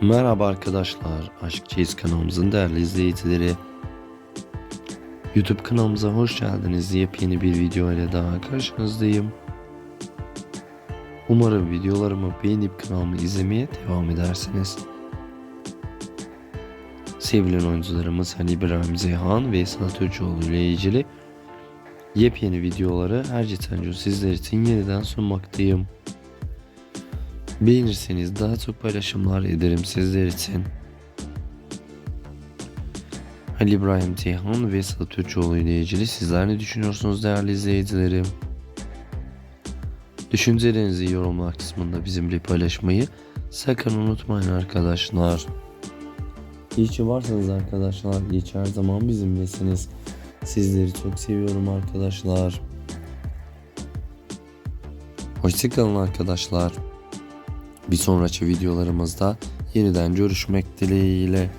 Merhaba arkadaşlar, Aşk Çeyiz kanalımızın değerli izleyicileri. YouTube kanalımıza hoş geldiniz. Yepyeni bir video ile daha karşınızdayım. Umarım videolarımı beğenip kanalımı izlemeye devam edersiniz. Sevilen oyuncularımız Ali İbrahim Zeyhan ve Sanat Öcüoğlu ile ilgili yepyeni videoları her geçen sizler için yeniden sunmaktayım. Beğenirseniz daha çok paylaşımlar ederim sizler için. Ali İbrahim Ceyhan ve Sadat Türkoğlu ile ilgili sizler ne düşünüyorsunuz değerli izleyicilerim? Düşüncelerinizi yorumlar kısmında bizimle paylaşmayı sakın unutmayın arkadaşlar. İyi ki varsınız arkadaşlar. İyi ki her zaman bizimlesiniz. Sizleri çok seviyorum arkadaşlar. Hoşçakalın arkadaşlar. Bir sonraki videolarımızda yeniden görüşmek dileğiyle.